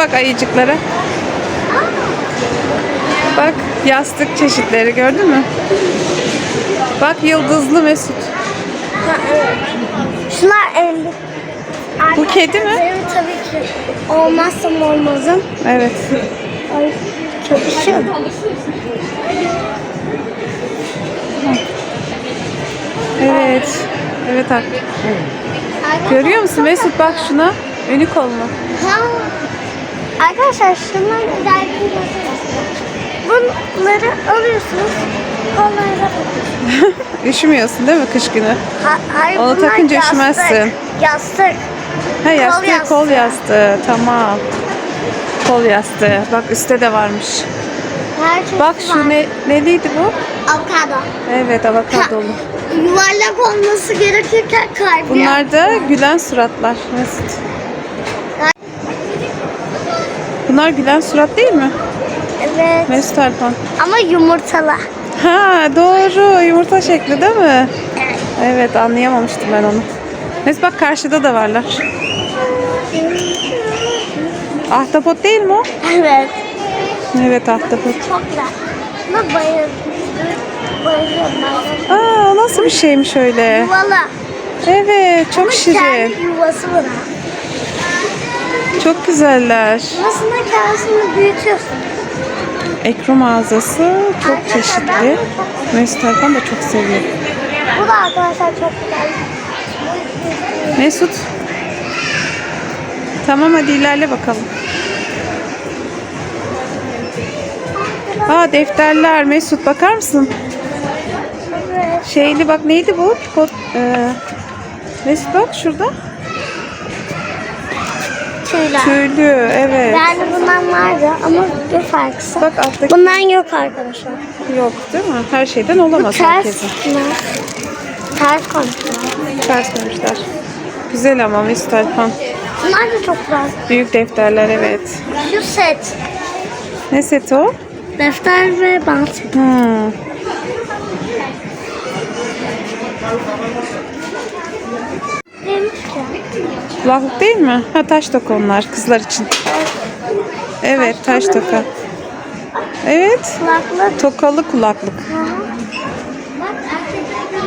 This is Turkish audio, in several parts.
bak ayıcıklara. Bak yastık çeşitleri gördün mü? Bak yıldızlı Mesut. Ha, evet. Şunlar 50. Bu kedi mi? Benim tabii ki olmazsa olmazım. Evet. Ay köpüşüm. Evet. Evet bak. Görüyor musun Mesut bak şuna. Önü kolunu. Ha. Arkadaşlar şunlar güzel Bunları alıyorsunuz. Kollarına takıyorsunuz. Üşümüyorsun değil mi kış günü? Ha, hayır, Onu takınca yastık. üşümezsin. Yastık. Ha yastığı yastığı. kol yastığı. Tamam. Kol yastığı. Bak üstte de varmış. Her çeşit Bak var. şu ne neliydi bu? Avokado. Evet avokadolu. Yuvarlak olması gerekirken kalbi. Bunlar da gülen suratlar Mesut. Bunlar gülen surat değil mi? Evet. Mesut Alpan. Ama yumurtalı. Ha doğru yumurta şekli değil mi? Evet. Evet anlayamamıştım ben onu. Mesut bak karşıda da varlar. Ahtapot değil mi o? Evet. Evet ahtapot. Çok güzel. Bayıldım. Ben. Aa o nasıl bir şeymiş öyle? Yuvalı. Evet çok Ama şirin. kendi yuvası var. Çok güzeller. Yuvasında kendisini büyütüyorsun. Ekru mağazası çok çeşitli. Mesut Alpan da çok seviyor. Bu da arkadaşlar çok güzel. Mesut. Tamam hadi ilerle bakalım. Aa defterler Mesut bakar mısın? Şeyli bak neydi bu? Pot, e, Mesut bak şurada. Tüyler. Tüylü evet. Yani bundan vardı ama bir farkısı. Bak alttaki Bundan yok arkadaşlar. yok değil mi? Her şeyden Bu olamaz ters herkesin. mi? Ters konuşuyor. Ters koymuşlar. Güzel ama Mesut Alpan. Bunlar da çok güzel. Büyük defterler evet. Şu set. Ne seti o? Defter ve bant. Hmm. Kulaklık değil mi? Ha taş toka onlar kızlar için. Evet taş toka. Evet. Kulaklık. Tokalı kulaklık. Bak erkekler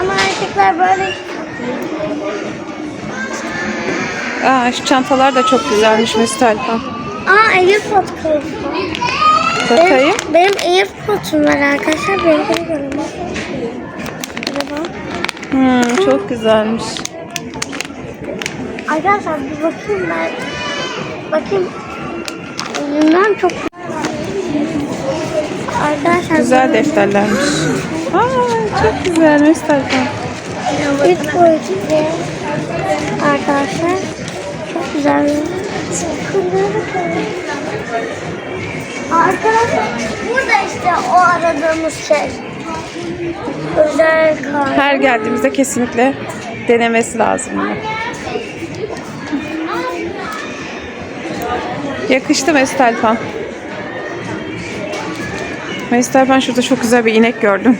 Ama erkekler böyle Aa şu çantalar da çok güzelmiş Mesut Alpan. Aa Airpod kılıfı. Bakayım. Benim, benim Airpod'um var arkadaşlar. Görün. Merhaba. Çok güzelmiş. Arkadaşlar bir bakayım ben. Bakayım. Üründen çok Arkadaşlar Güzel bu defterlermiş. Aa çok güzel Mesut Alpan. Üç boyutlu arkadaşlar. Çok güzel. Arkadaşlar burada işte o aradığımız şey. Özel. Her geldiğimizde kesinlikle denemesi lazım bunu. Yakıştı Mesut Alpan. Mesut Alpan şurada çok güzel bir inek gördüm.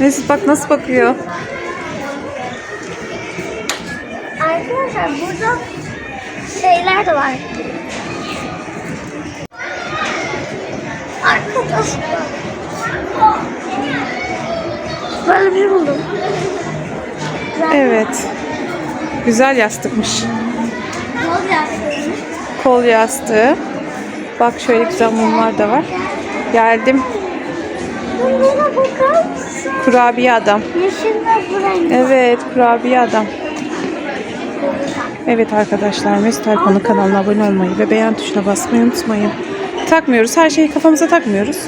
Mesut bak nasıl bakıyor. Arkadaşlar burada şeyler de var. Arkadaşlar. Böyle bir buldum. Güzel. Evet. Güzel yastıkmış. Yol yastığı. Kol yastığı. Bak şöyle güzel mumlar da var. Geldim. Bunlara bakar mısın? Kurabiye adam. Yeşil ve. Evet kurabiye adam. Evet arkadaşlar Mesut Alpan'ın kanalına abone olmayı ve beğen tuşuna basmayı unutmayın. Takmıyoruz. Her şeyi kafamıza takmıyoruz.